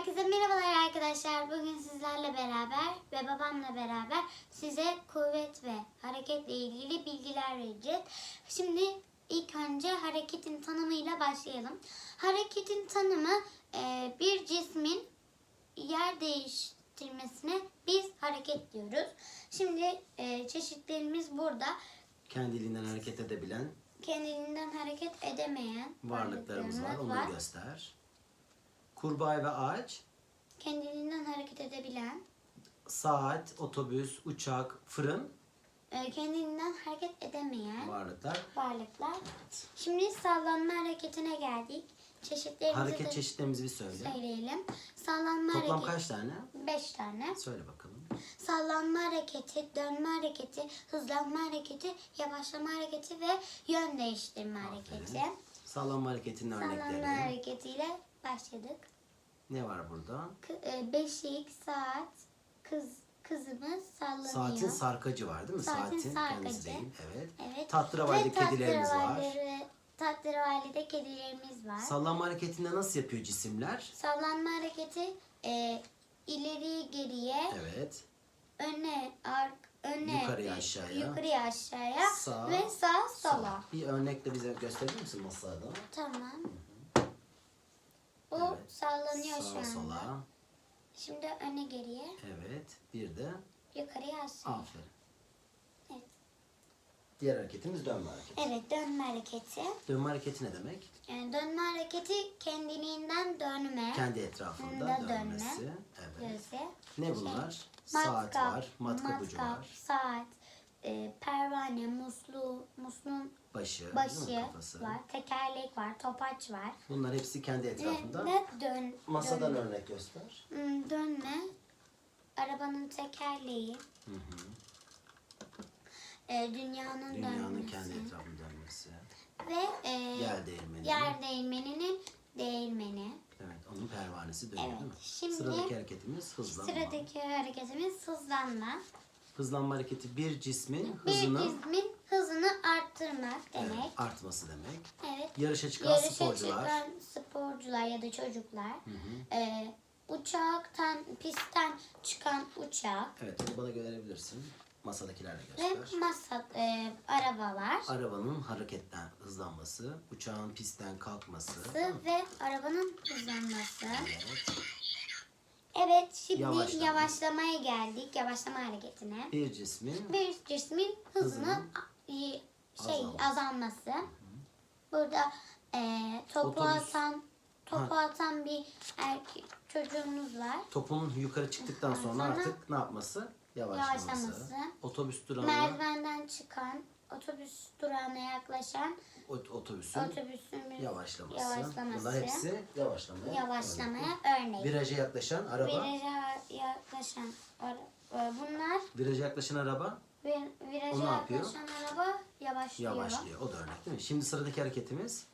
Herkese merhabalar arkadaşlar. Bugün sizlerle beraber ve babamla beraber size kuvvet ve hareketle ilgili bilgiler vereceğiz. Şimdi ilk önce hareketin tanımıyla başlayalım. Hareketin tanımı e, bir cismin yer değiştirmesine biz hareket diyoruz. Şimdi e, çeşitlerimiz burada. Kendiliğinden hareket edebilen Kendiliğinden hareket edemeyen varlıklarımız var. Onları göster. Kurbağa ve ağaç, Kendiliğinden hareket edebilen saat, otobüs, uçak, fırın e, kendiliğinden hareket edemeyen varlıklar. varlıklar. Şimdi sallanma hareketine geldik. Çeşitlerimizi Hareket de çeşitlerimizi bir söyle. söyleyelim. Sallanma Toplam hareketi kaç tane? 5 tane. Söyle bakalım. Sallanma hareketi, dönme hareketi, hızlanma hareketi, yavaşlama hareketi ve yön değiştirme hareketi. Sallanma hareketinin Sallanma örnekleri. hareketiyle başladık. Ne var burada? K- e, beşik, saat, kız kızımız sallanıyor. Saatin sarkacı var değil mi? Saatin kendisi sarkacı. değil. Evet. Evet. Tahterevalli Ve kedilerimiz var. Tahterevalide kedilerimiz var. Sallanma hareketinde nasıl yapıyor cisimler? Sallanma hareketi e, ileriye geriye, Evet. öne, ark, öne, Yukarıya, aşağıya. yukarıya aşağıya Sağ, ve sağ sola. Bir örnekle bize gösterir misin masada? Tamam. Bu Evet. sallanıyor şu Sağa anda. sola. Şimdi öne geriye, Evet. Bir de yukarıya aşağıya. aferin. Evet. Diğer hareketimiz dönme hareketi. Evet, dönme hareketi. Dönme hareketi ne demek? Yani dönme hareketi kendiliğinden dönme. Kendi etrafında Da dönme. dönmesi. Evet. Gözü. Ne bunlar? Saat var, matkap ucu var, Saat, e, pervane, muslu, musluğun başı, değil başı mi, kafası. var, tekerlek var, topaç var. Bunlar hepsi kendi etrafında. Ve, ve dön, Masadan dön- örnek göster. Hmm, dönme, arabanın tekerleği, Hı hı. e, dünyanın, Dünyanın dönmesi kendi etrafında dönmesi. ve e, Yer değirmeni. yer değirmeninin değirmeni. Evet, onun pervanesi dönüyor Evet, değil mi? şimdi Sıradaki hareketimiz hızlanma. Sıradaki hareketimiz hızlanma. Hızlanma hareketi bir cismin Bir hızını cismin hızını arttırmak evet, demek. artması demek. Evet. Yarışa çıkan Yarışa sporcular. çıkan sporcular ya da çocuklar. e, uçaktan, pistten çıkan uçak Evet, onu bana gösterebilirsin. Masadakilerle ve göster. masa, e, arabalar Arabanın hareketten hızlanması, uçağın pistten kalkması. ve arabanın hızlanması. Evet. Evet, şimdi Yavaşlama. yavaşlamaya geldik. Yavaşlama hareketine. Bir cismin Bir cismin hızının a- şey azalması. azalması. Burada e, topu Otobüs. atan topu atan bir erkek çocuğumuz var. topun yukarı çıktıktan sonra Sonra artık ne yapması? Yavaşlaması. yavaşlaması. Otobüs durağına, Merdivenden çıkan, otobüs durağına yaklaşan ot- otobüsün otobüsün bir yavaşlaması. yavaşlaması. Bunlar hepsi yavaşlamaya. yavaşlamaya örnek. Viraja yaklaşan araba. Viraja yaklaşan ara- e, bunlar Viraja yaklaşan araba vir- viraja ne yapıyor? yaklaşan araba yavaşlıyor. yavaşlıyor. O da örnek değil mi? Şimdi sıradaki hareketimiz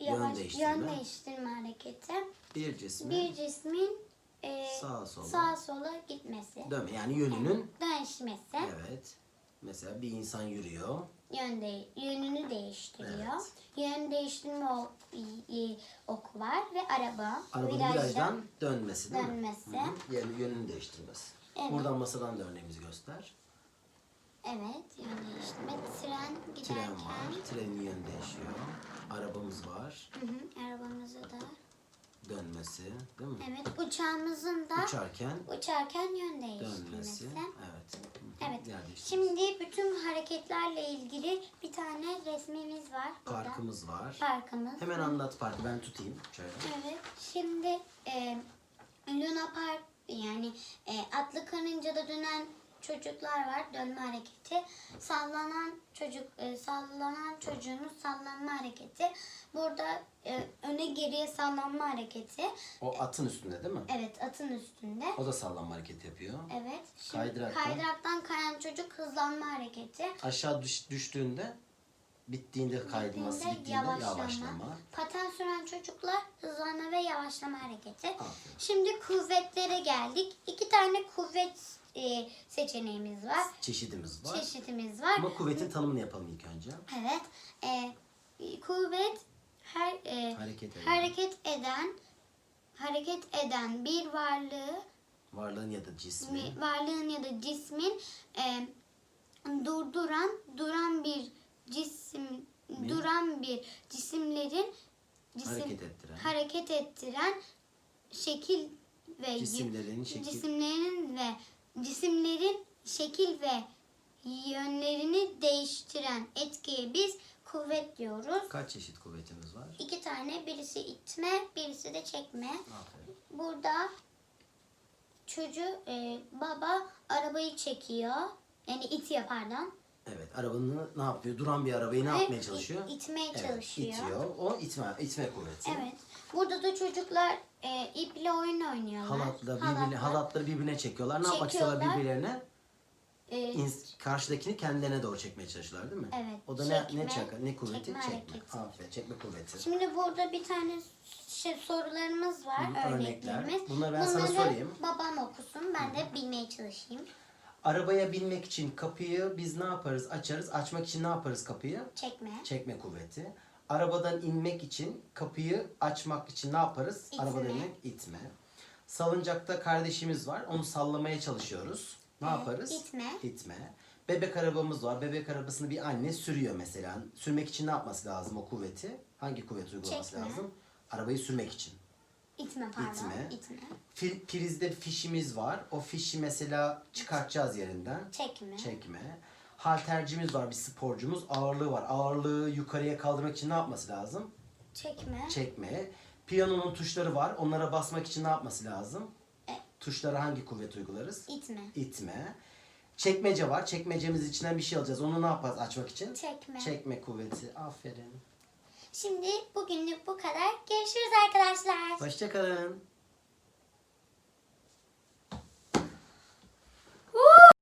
Yön değiştirme. Yön değiştirme hareketi. bir cismin Bir cismin e, sağa sola sağa sola gitmesi. dönme. Yani yönünün Değişmesi. evet. Mesela bir insan yürüyor. Yön de, yönünü değiştiriyor. Evet. Yön değiştirme o, i- oku var ve araba. Arabanın virajda virajdan dönmesi değil dönmesi. mi? Hı hı. Yani yönünü değiştirmesi. Evet. Buradan masadan da örneğimizi göster. Evet, yön değiştirme. Tren giderken. Tren var. Trenin yönü değişiyor. Arabamız var. Hı hı, arabamızı da. Dönmesi değil mi? Evet, uçağımızın da Uçarken uçarken yön dönmesi. değiştirmesi. Evet. Evet. Yer değiştirmesi. Şimdi bütün hareketlerle ilgili bir tane resmimiz var burada. Parkımız var. Parkımız. Hemen anlat parkı. Ben tutayım. Şöyle. Evet. Şimdi e, Luna Park yani e, atlı karıncada dönen çocuklar var. Dönme hareketi. Sallanan çocuk e, sallanan çocuğun sallanma hareketi. Burada e, öne geriye sallanma hareketi. O atın üstünde değil mi? Evet atın üstünde. O da sallanma hareketi yapıyor. Evet. Şimdi Kaydıraktan. kaydıraktan kayan çocuk hızlanma hareketi. Aşağı düş, düştüğünde bittiğinde kayması, Bittiğinde bittiğinde yavaşlama. Paten süren çocuklar hızlanma ve yavaşlama hareketi. Aferin. Şimdi kuvvetlere geldik. İki tane kuvvet e, seçeneğimiz var. Çeşidimiz var. Çeşitimiz var. Ama kuvvetin tanımını yapalım ilk önce. Evet. E, kuvvet her e, Hareket eden. hareket eden hareket eden bir varlığı Varlığın ya da cismi. mi- varlığın ya da cismin e, durduran duran bir cisim duran bir cisimlerin cisim, Hareket ettiren. Hareket ettiren şekil ve Cisimlerin şekil- cisimlerin ve cisimlerin şekil ve yönlerini değiştiren etkiye biz kuvvet diyoruz. Kaç çeşit kuvvetimiz var? İki tane birisi itme, birisi de çekme. Aferin. Burada çocuğu e, baba arabayı çekiyor. Yani itiyor pardon. Evet, arabanın ne yapıyor? Duran bir arabayı ne yapmaya çalışıyor? it- itmeye Evet, çalışıyor. itiyor. O itme, itme kuvveti. Evet. Burada da çocuklar e, iple oyun oynuyorlar. Halatla birbirine, Halatla, halatları birbirine çekiyorlar. Ne yapmak istiyorlar Çekiyorlar. birbirlerine? e, İns- karşıdakini kendilerine doğru çekmeye çalışıyorlar değil mi? Evet, O da ne çekme, ne çakar? Ne kuvveti? çekme Çekme. hareketi. Aferin. Çekme kuvveti. Şimdi burada bir tane şey, sorularımız var, Hı, örneklerimiz. örnekler. Bunları ben sana sorayım. babam okusun, ben de bilmeye çalışayım. Arabaya binmek için kapıyı biz ne yaparız? Açarız. Açmak için ne yaparız kapıyı? Çekme. Çekme kuvveti. Arabadan inmek için kapıyı açmak için ne yaparız? İtme. Arabadan inmek itme. Salıncakta kardeşimiz var. Onu sallamaya çalışıyoruz. Ne Evet, yaparız? itme. İtme. Bebek arabamız var. Bebek arabasını bir anne sürüyor mesela. Sürmek için ne yapması lazım o kuvveti? Hangi kuvvet uygulaması Çekme. lazım? Arabayı sürmek için. İtme pardon. İtme. İtme. Fil, prizde fişimiz var. O fişi mesela çıkartacağız yerinden. Çekme. Çekme. Haltercimiz var bir sporcumuz. Ağırlığı var. Ağırlığı yukarıya kaldırmak için ne yapması lazım? Çekme. Çekme. Piyanonun tuşları var. Onlara basmak için ne yapması lazım? E. Tuşlara hangi kuvvet uygularız? İtme. İtme. Çekmece var. Çekmecemiz içinden bir şey alacağız. Onu ne yaparız açmak için? Çekme. Çekme kuvveti. Aferin. Şimdi bugünlük bu kadar. Görüşürüz arkadaşlar. Hoşçakalın.